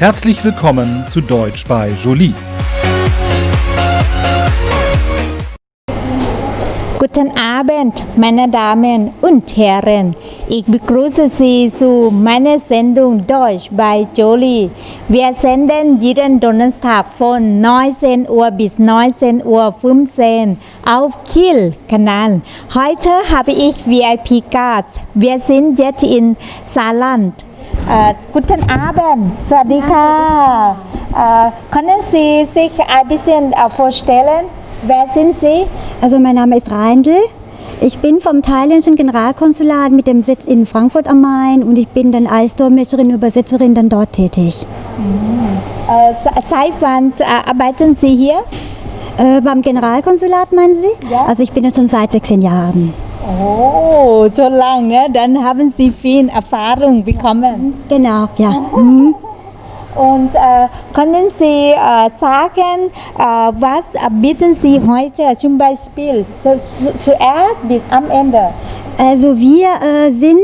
Herzlich willkommen zu Deutsch bei Jolie. Guten Abend, meine Damen und Herren. Ich begrüße Sie zu meiner Sendung Deutsch bei Jolie. Wir senden jeden Donnerstag von 19 Uhr bis 19 Uhr 15 auf Kiel-Kanal. Heute habe ich VIP-Cards. Wir sind jetzt in Saarland. Äh, guten Abend, สวัสดีค่ะ äh, Können Sie sich ein bisschen äh, vorstellen? Wer sind Sie? Also mein Name ist Reindl. Ich bin vom thailändischen Generalkonsulat mit dem Sitz in Frankfurt am Main und ich bin dann als Dolmetscherin und Übersetzerin dann dort tätig. Äh, se- seit wann äh, arbeiten Sie hier? Äh, beim Generalkonsulat meinen Sie? Ja. Also ich bin jetzt schon seit 16 Jahren. Oh, so lange, ne? dann haben Sie viel Erfahrung bekommen. Genau, ja. Mhm. Und äh, können Sie äh, sagen, äh, was bieten Sie heute zum Beispiel zu, zu, zuerst bis am Ende? Also wir äh, sind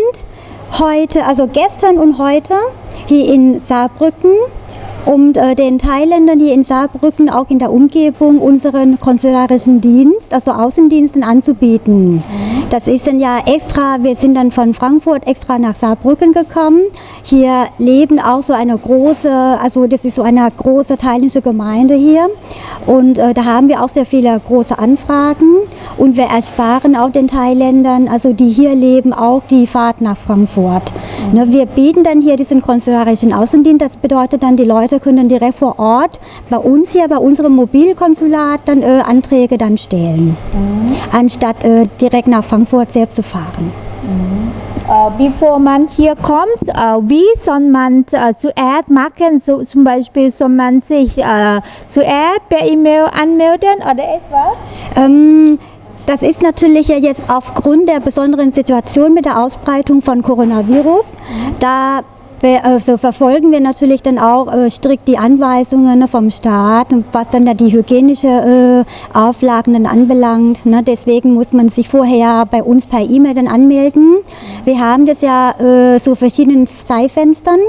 heute, also gestern und heute hier in Saarbrücken und äh, den Thailändern hier in Saarbrücken auch in der Umgebung unseren konsularischen Dienst, also Außendiensten anzubieten. Das ist dann ja extra, wir sind dann von Frankfurt extra nach Saarbrücken gekommen. Hier leben auch so eine große, also das ist so eine große thailändische Gemeinde hier und äh, da haben wir auch sehr viele große Anfragen und wir ersparen auch den Thailändern, also die hier leben, auch die Fahrt nach Frankfurt. Ne, wir bieten dann hier diesen konsularischen Außendienst, das bedeutet dann, die Leute können dann direkt vor Ort bei uns hier, bei unserem Mobilkonsulat dann äh, Anträge dann stellen, anstatt äh, direkt nach Frankfurt selbst zu fahren. Äh, bevor man hier kommt, äh, wie soll man äh, zuerst machen? So, zum Beispiel soll man sich zuerst per E-Mail anmelden oder etwas? Ähm, das ist natürlich ja jetzt aufgrund der besonderen Situation mit der Ausbreitung von Coronavirus. Da be- also verfolgen wir natürlich dann auch äh, strikt die Anweisungen ne, vom Staat, was dann ja die hygienische äh, Auflagen dann anbelangt. Ne. Deswegen muss man sich vorher bei uns per E-Mail dann anmelden. Wir haben das ja äh, so verschiedenen Zeitfenstern.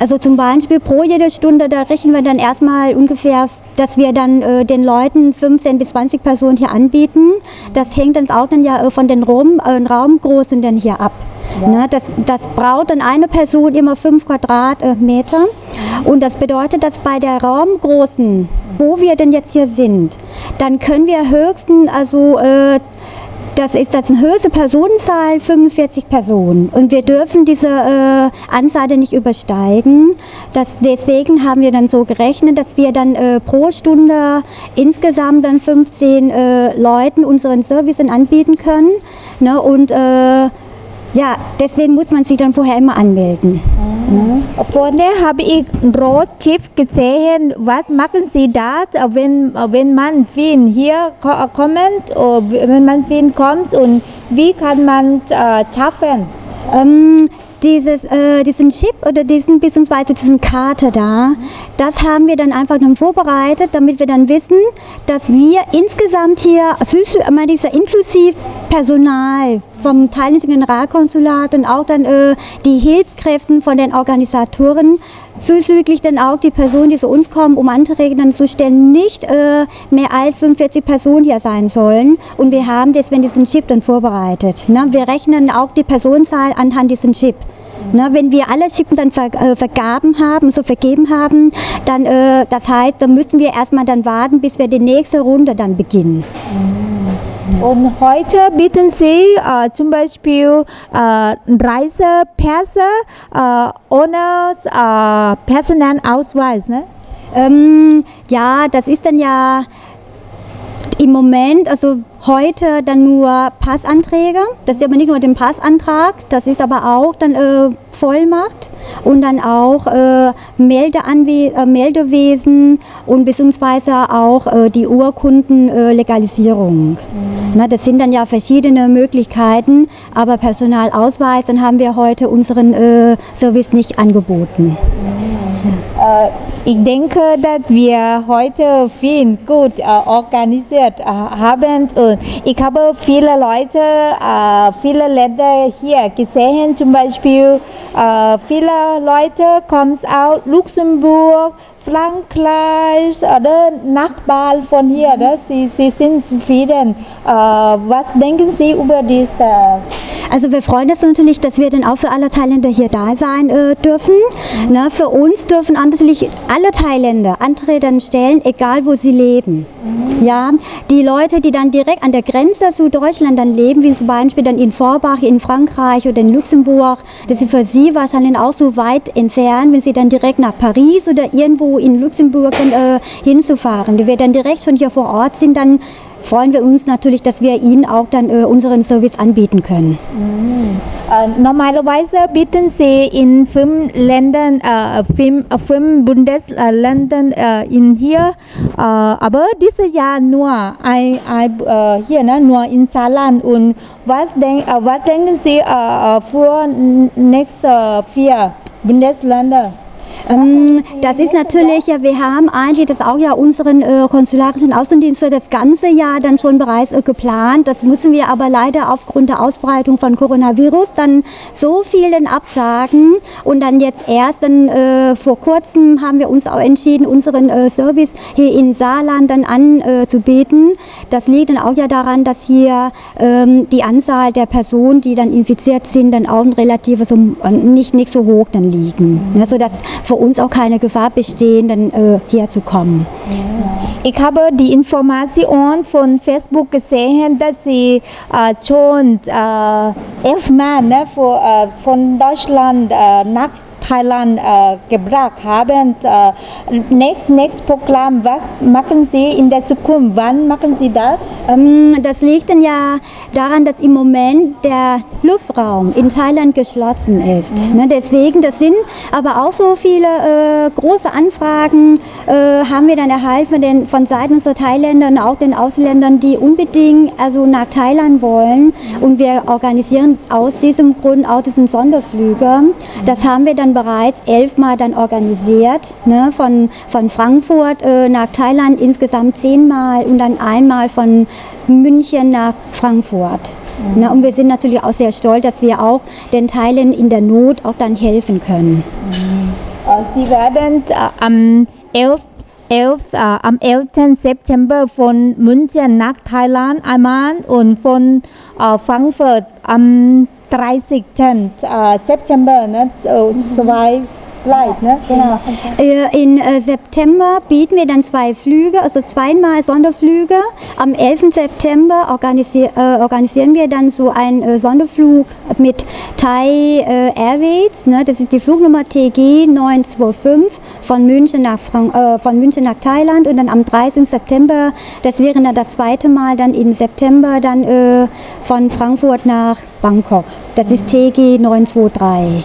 Also zum Beispiel pro jede Stunde, da rechnen wir dann erstmal ungefähr dass wir dann äh, den Leuten 15 bis 20 Personen hier anbieten. Das hängt dann auch dann ja äh, von den Raum, äh, Raumgrößen dann hier ab. Ne, das, das braucht dann eine Person immer 5 Quadratmeter. Und das bedeutet, dass bei der Raumgrößen, wo wir denn jetzt hier sind, dann können wir höchstens, also äh, das ist das eine höchste Personenzahl, 45 Personen. Und wir dürfen diese äh, Anzahl nicht übersteigen. Das, deswegen haben wir dann so gerechnet, dass wir dann äh, pro Stunde insgesamt dann 15 äh, Leuten unseren Service anbieten können. Ne? Und äh, ja, deswegen muss man sich dann vorher immer anmelden. Vorne habe ich ein Rotschiff gesehen. Was machen Sie da, wenn, wenn man viel hier ko- kommt, wenn man viel kommt und wie kann man äh, schaffen? Ähm, dieses, äh, diesen Chip oder diesen, beziehungsweise diesen Karte da, das haben wir dann einfach dann vorbereitet, damit wir dann wissen, dass wir insgesamt hier, mal dieser inklusiv Personal vom thailändischen Generalkonsulat und auch dann äh, die Hilfskräften von den Organisatoren, zuzüglich dann auch die Personen, die zu uns kommen, um Anträge dann zu stellen, nicht äh, mehr als 45 Personen hier sein sollen. Und wir haben deswegen diesen Chip dann vorbereitet. Ne? Wir rechnen auch die Personenzahl anhand diesen Chip. Ne, wenn wir alle Chippen dann ver, äh, vergaben haben, so vergeben haben, dann, äh, das heißt, dann müssen wir erstmal dann warten, bis wir die nächste Runde dann beginnen. Und heute bieten Sie äh, zum Beispiel äh, Reisepässe äh, ohne äh, Personalausweis. Ne? Ähm, ja, das ist dann ja im Moment, also heute dann nur Passanträge. Das ist aber nicht nur den Passantrag, das ist aber auch dann äh, Vollmacht und dann auch äh, Meldeanwe äh, Meldewesen und beziehungsweise auch äh, die Urkundenlegalisierung. Äh. Na, das sind dann ja verschiedene Möglichkeiten, aber Personalausweis, dann haben wir heute unseren äh, Service nicht angeboten. Äh, ich denke, dass wir heute viel gut äh, organisiert äh, haben und ich habe viele Leute, äh, viele Länder hier gesehen, zum Beispiel äh, viele Leute kommen aus Luxemburg, Frankreich oder Nachbarn von hier, ne? sie, sie sind zufrieden. Äh, was denken Sie über dies? Also wir freuen uns natürlich, dass wir dann auch für alle Thailänder hier da sein äh, dürfen. Ne, für uns dürfen natürlich alle Thailänder Anträge stellen, egal wo sie leben. Ja, die Leute, die dann direkt an der Grenze zu Deutschland dann leben, wie zum Beispiel dann in Vorbach in Frankreich oder in Luxemburg, das ist für sie wahrscheinlich auch so weit entfernt, wenn sie dann direkt nach Paris oder irgendwo in Luxemburg dann, äh, hinzufahren. Die wir dann direkt schon hier vor Ort sind, dann freuen wir uns natürlich, dass wir ihnen auch dann äh, unseren Service anbieten können. Äh, normalerweise bieten Sie in fünf Ländern, äh, fünf, äh, fünf Bundesländern äh, in hier, äh, aber dieses Jahr nur ein, ein, hier, ne, nur in Saarland. Und was, denk, was denken Sie für nächste vier Bundesländer? Ähm, das ist natürlich, wir haben eigentlich das auch ja unseren äh, konsularischen Außendienst für das ganze Jahr dann schon bereits äh, geplant. Das müssen wir aber leider aufgrund der Ausbreitung von Coronavirus dann so vielen absagen und dann jetzt erst dann äh, vor kurzem haben wir uns auch entschieden, unseren äh, Service hier in Saarland dann anzubieten. Das liegt dann auch ja daran, dass hier ähm, die Anzahl der Personen, die dann infiziert sind, dann auch ein relativ so, äh, nicht, nicht so hoch dann liegen. Ne, sodass für uns auch keine Gefahr bestehen, dann äh, herzukommen. Ich habe die Information von Facebook gesehen, dass Sie äh, schon äh, elfmal ne, äh, von Deutschland äh, nach Thailand äh, gebracht haben. Äh, nächst, nächstes Programm, was machen Sie in der Zukunft? Wann machen Sie das? Ähm, das liegt dann ja daran, dass im Moment der Luftraum in Thailand geschlossen ist. Ne, deswegen, das sind aber auch so viele äh, große Anfragen äh, haben wir dann erhalten von, den, von Seiten unserer Thailänder und auch den Ausländern, die unbedingt also nach Thailand wollen. Und wir organisieren aus diesem Grund auch diesen Sonderflüge. Das haben wir dann bereits elfmal dann organisiert, ne, von, von Frankfurt äh, nach Thailand insgesamt zehnmal und dann einmal von München nach Frankfurt. Ne, und wir sind natürlich auch sehr stolz, dass wir auch den Teilen in der Not auch dann helfen können. Äh, Sie werden äh, am 11. 11, äh, am 11. September von München nach Thailand einmal und von äh, Frankfurt am 30 10 September ne, 2 Light, ne? Genau. Äh, in äh, September bieten wir dann zwei Flüge, also zweimal Sonderflüge. Am 11. September organisi äh, organisieren wir dann so einen Sonderflug mit Thai Airways. Ne? Das ist die Flugnummer TG 925 von München nach, Frank äh, von München nach Thailand. Und dann am 13. September, das wäre dann das zweite Mal, dann im September dann äh, von Frankfurt nach Bangkok. Das ist TG 923.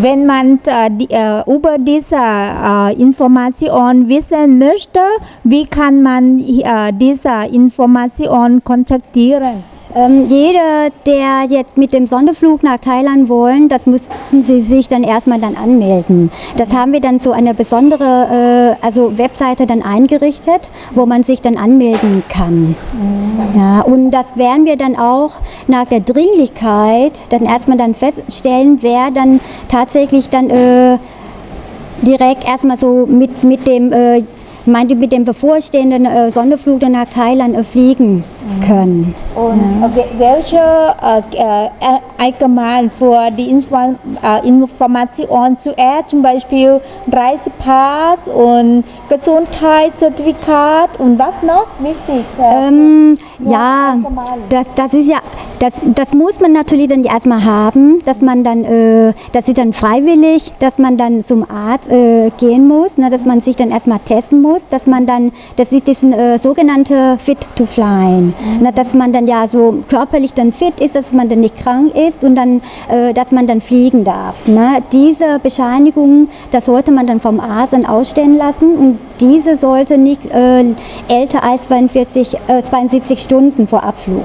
Wenn man äh, die, äh, über diese äh, Information wissen möchte, wie kann man äh, diese Information kontaktieren? Ähm, jeder, der jetzt mit dem Sonderflug nach Thailand wollen, das müssen sie sich dann erstmal dann anmelden. Das haben wir dann so eine besondere äh, also Webseite dann eingerichtet, wo man sich dann anmelden kann. Ja, und das werden wir dann auch nach der Dringlichkeit dann erstmal dann feststellen, wer dann tatsächlich dann äh, direkt erstmal so mit, mit dem äh, meinte mit dem bevorstehenden äh, Sonderflug nach Thailand äh, fliegen können. Und äh, welche äh, äh, allgemein für die Info äh, Information zuerst, zum Beispiel Reisepass und Gesundheitszertifikat und was noch wichtig? Äh, Ähm, Ja, ja, das, das ist ja, das, das muss man natürlich dann erstmal haben, dass man dann, äh, das ist dann freiwillig, dass man dann zum Arzt äh, gehen muss, ne, dass man sich dann erstmal testen muss, dass man dann, das ist diesen äh, sogenannte Fit to Fly, ne, dass man dann ja so körperlich dann fit ist, dass man dann nicht krank ist und dann, äh, dass man dann fliegen darf. Ne. Diese Bescheinigung, das sollte man dann vom Arzt dann ausstellen lassen und diese sollte nicht äh, älter als 42, äh, 72 Stunden vor Abflug.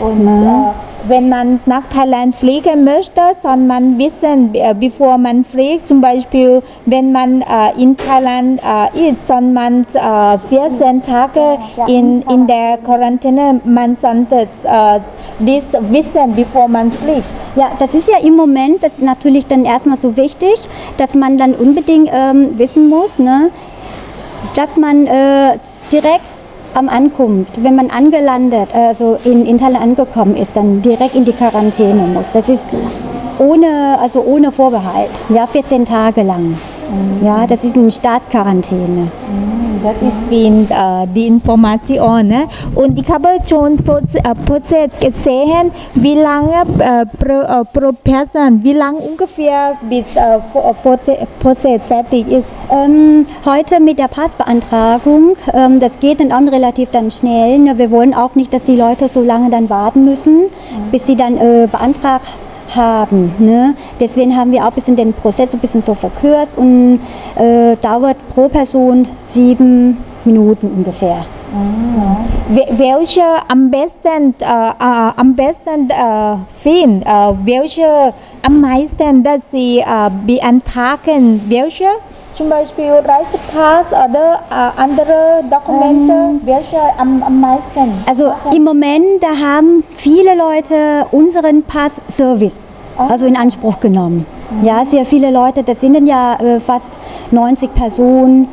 Und Ne? Wenn man nach Thailand fliegen möchte, soll man wissen, äh, bevor man fliegt, zum Beispiel, wenn man äh, in Thailand äh, ist, soll man äh, 14 Tage in, in der Quarantäne, man sollte äh, dies wissen, bevor man fliegt. Ja, das ist ja im Moment, das ist natürlich dann erstmal so wichtig, dass man dann unbedingt ähm, wissen muss, ne, dass man äh, direkt am Ankunft, wenn man angelandet, also in, in Thailand angekommen ist, dann direkt in die Quarantäne muss. Das ist ohne, also ohne Vorbehalt, ja, 14 Tage lang. Ja, das ist eine Startquarantäne. Das ist viel äh, die Information. Ne? Und ich habe schon Proz- äh, Prozess gesehen, wie lange äh, pro, äh, pro Person, wie lange ungefähr bis äh, Vor- Prozess fertig ist. Ähm, heute mit der Passbeantragung, ähm, das geht dann auch relativ dann schnell. Ne? Wir wollen auch nicht, dass die Leute so lange dann warten müssen, bis sie dann äh, beantragt haben. Ne? Deswegen haben wir auch ein bisschen den Prozess ein bisschen so verkürzt und äh, dauert pro Person sieben Minuten ungefähr. Wel- Welche am besten, äh, äh, am besten äh, finden, äh, welche am meisten, dass Sie äh, beantragen, welche? Zum Beispiel Reisepass oder äh, andere Dokumente, welche am, am meisten? Also im Moment, da haben viele Leute unseren Pass-Service, also in Anspruch genommen. Ja, sehr viele Leute, das sind dann ja äh, fast 90 Personen,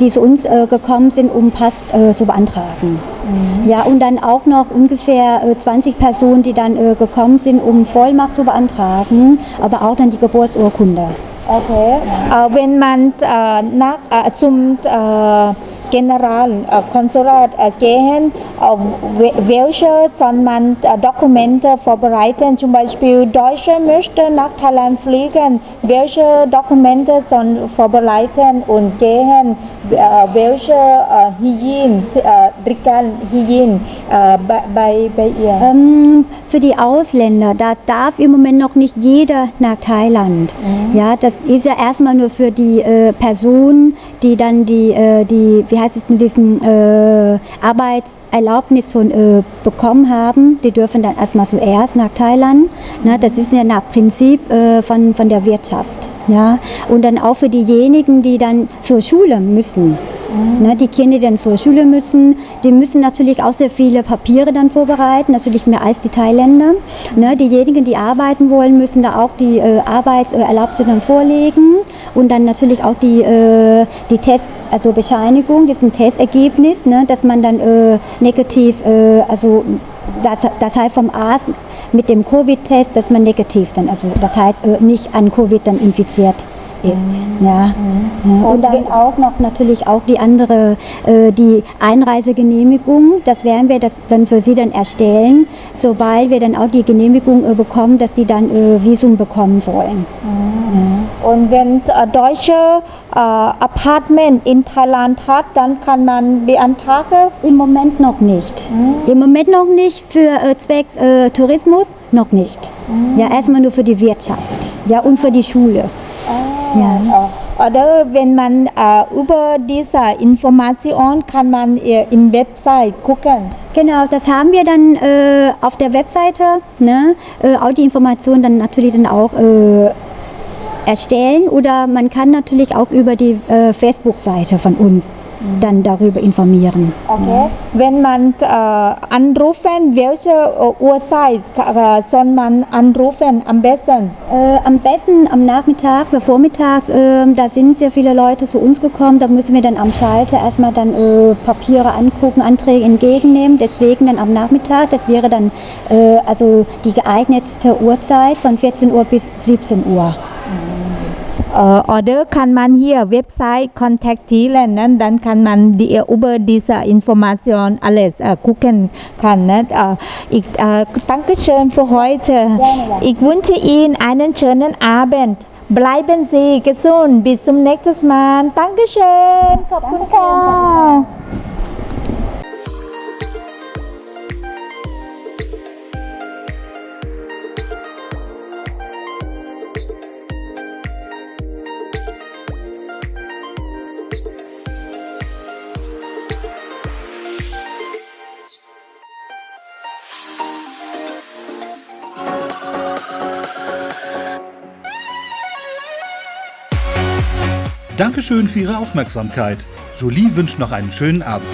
die zu uns äh, gekommen sind, um Pass äh, zu beantragen. Ja, und dann auch noch ungefähr äh, 20 Personen, die dann äh, gekommen sind, um Vollmacht zu beantragen, aber auch dann die Geburtsurkunde. Okay. Äh, wenn man äh, nach, äh, zum äh, General, äh, gehen, we- welche soll man Dokumente vorbereiten? Zum Beispiel Deutsche möchte nach Thailand fliegen. Welche Dokumente sollen vorbereiten und gehen? Welche Hygiene, Regal Hygiene bei, bei, ihr? Ähm, für die Ausländer, da darf im Moment noch nicht jeder nach Thailand. Ja, das ist ja erstmal nur für die äh, Personen, die dann die, äh, die wie heißt es, denn, diesen äh, Arbeitserlaubnis schon äh, bekommen haben. Die dürfen dann erstmal zuerst nach Thailand. Ne, das ist ja nach Prinzip äh, von, von der Wirtschaft. Ja, und dann auch für diejenigen, die dann zur Schule müssen. Ne, die Kinder, die dann zur Schule müssen, die müssen natürlich auch sehr viele Papiere dann vorbereiten, natürlich mehr als die Thailänder. Ne, diejenigen, die arbeiten wollen, müssen da auch die äh, Arbeitserlaubnisse dann vorlegen und dann natürlich auch die, äh, die Test, also Bescheinigung, das ist ein Testergebnis, ne, dass man dann äh, negativ, äh, also das, das heißt vom Arzt mit dem Covid-Test, dass man negativ dann, also das heißt äh, nicht an Covid dann infiziert ist. Ja. Ja. Und dann auch noch natürlich auch die andere, äh, die Einreisegenehmigung, das werden wir das dann für sie dann erstellen, sobald wir dann auch die Genehmigung äh, bekommen, dass die dann äh, Visum bekommen sollen. Und wenn äh, deutsche äh, Apartment in Thailand hat, dann kann man beantragen. Im Moment noch nicht. Im Moment noch nicht für äh, zwecks äh, Tourismus, noch nicht. Ja, erstmal nur für die Wirtschaft. Ja, und für die Schule. Ja. Äh, Oder wenn man äh, über diese Information kann man äh, im Website gucken. Genau, das haben wir dann äh, auf der Webseite, ne, äh, auch die Informationen dann natürlich dann auch äh, erstellen oder man kann natürlich auch über die Facebook-Seite von uns dann darüber informieren. Okay. Wenn man äh, anrufen, welche äh, Uhrzeit äh, soll man anrufen am besten? Äh, am besten am Nachmittag, oder Vormittag, äh, da sind sehr viele Leute zu uns gekommen, da müssen wir dann am Schalter erstmal dann Papiere angucken, Anträge entgegennehmen, deswegen dann am Nachmittag, das wäre dann also die geeignetste Uhrzeit von 14 Uhr bis 17 Uhr. Äh, oder kann man hier Website kontaktieren, ne? dann kann man die, über diese Information alles äh, gucken kann. Ne? Äh, ich äh, danke schön für heute. Ich wünsche Ihnen einen schönen Abend. Bleiben Sie gesund. Bis zum nächsten Mal. Dankeschön. ขอบคุณค่ะ Dankeschön für Ihre Aufmerksamkeit. Jolie wünscht noch einen schönen Abend.